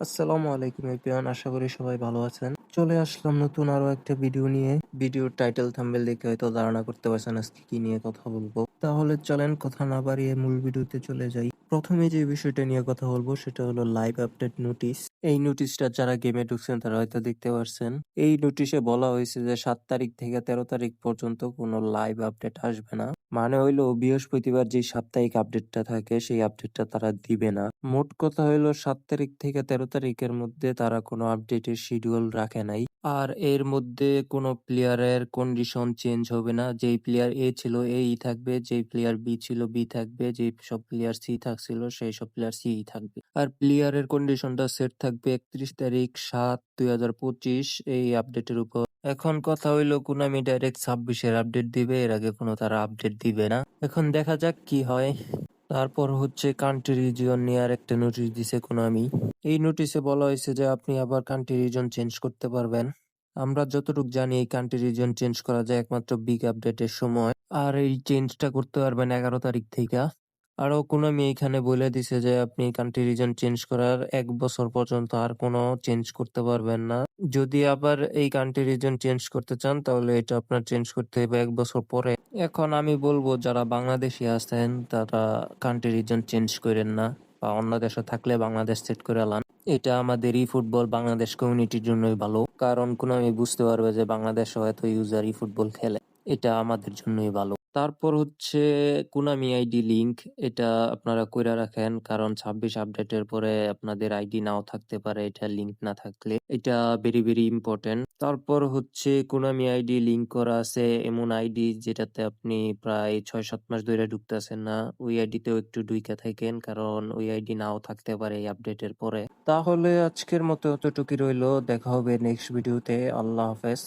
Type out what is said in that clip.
আসসালামু আলাইকুম এভরিওয়ান আশা করি সবাই ভালো আছেন। চলে আসলাম নতুন আরও একটা ভিডিও নিয়ে। ভিডিওর টাইটেল থাম্বেল দেখে হয়তো ধারণা করতে পারছেন আজকে কি নিয়ে কথা বলব। তাহলে চলেন কথা না বাড়িয়ে মূল ভিডিওতে চলে যাই। প্রথমে যে বিষয়টা নিয়ে কথা বলব সেটা হলো লাইভ আপডেট নোটিশ এই নোটিশটা যারা গেমে ঢুকছেন তারা হয়তো দেখতে পারছেন। এই নোটিশে বলা হয়েছে যে সাত তারিখ থেকে তেরো তারিখ পর্যন্ত কোনো লাইভ আপডেট আসবে না। মানে হইল বৃহস্পতিবার যে সাপ্তাহিক আপডেটটা থাকে সেই আপডেটটা তারা দিবে না। মোট কথা হইল সাত তারিখ থেকে তেরো তারিখের মধ্যে তারা কোনো আপডেটের শিডিউল রাখে নাই। আর এর মধ্যে কোনো প্লেয়ারের কন্ডিশন চেঞ্জ হবে না। যেই প্লেয়ার এ ছিল এই থাকবে, যেই প্লেয়ার বি ছিল বি থাকবে, যেই সব প্লেয়ার সি থাকছিল সেই সব প্লেয়ার সি থাকবে। আর প্লেয়ারের কন্ডিশনটা সেট থাকবে একত্রিশ তারিখ সাত দুই হাজার পঁচিশ, এই আপডেটের উপর। এখন কথা হইল কুনামি ডাইরেক্ট ছাব্বিশের আপডেট দিবে, এর আগে কোনো তারা আপডেট দিবে না। এখন দেখা যাক কি হয়। তারপর হচ্ছে কান্ট্রি রিজিয়ন নিয়ে আর একটা নোটিশ দিছে কোনামি এই নোটিশে বলা হয়েছে যে, আপনি আবার কান্ট্রি রিজন চেঞ্জ করতে পারবেন। আমরা যতটুকু জানি, এই কান্ট্রি রিজন চেঞ্জ করা যায় একমাত্র বিগ আপডেটের সময়। আর এই চেঞ্জটা করতে পারবেন এগারো তারিখ থেকে। আরও কোনামি এখানে বলে দিছে যে আপনি কান্ট্রি রিজন চেঞ্জ করার এক বছর পর্যন্ত আর কোনো চেঞ্জ করতে পারবেন না। যদি আবার এই কান্ট্রি রিজন চেঞ্জ করতে চান, তাহলে এটা আপনার চেঞ্জ করতে হবে এক বছর পরে। এখন আমি বলব, যারা বাংলাদেশি আছেন, তারা কান্ট্রি রিজন চেঞ্জ করেন না বা অন্য দেশে থাকলে বাংলাদেশ সেট করে আলান এটা আমাদেরই ফুটবল বাংলাদেশ কমিউনিটির জন্যই ভালো। কারণ কোন আমি বুঝতে পারবে যে বাংলাদেশে হয়তো ইউজার ই ফুটবল খেলে। এটা আমাদের জন্যই ভালো। তারপর হচ্ছে কুনামি আইডি লিংক এটা আপনারা কইরা রাখেন। কারণ ছাব্বিশ আপডেটের পরে আপনাদের আইডি নাও থাকতে পারে, এটা লিংক না থাকলে। এটা ভেরি ভেরি ইম্পর্টেন্ট তারপর হচ্ছে কুনামি আইডি লিংক করা আছে। এমন আইডি যেটাতে আপনি প্রায় ছয় সাত মাস ধরে ঢুকতেছেন না। ওই আইডিতেও একটু ঢুইকা থাকেন, কারণ ওই আইডি নাও থাকতে পারে এই আপডেটের পরে। তাহলে আজকের মতো এতটুকুই রইল। দেখা হবে নেক্সট ভিডিওতে আল্লাহ হাফেজ।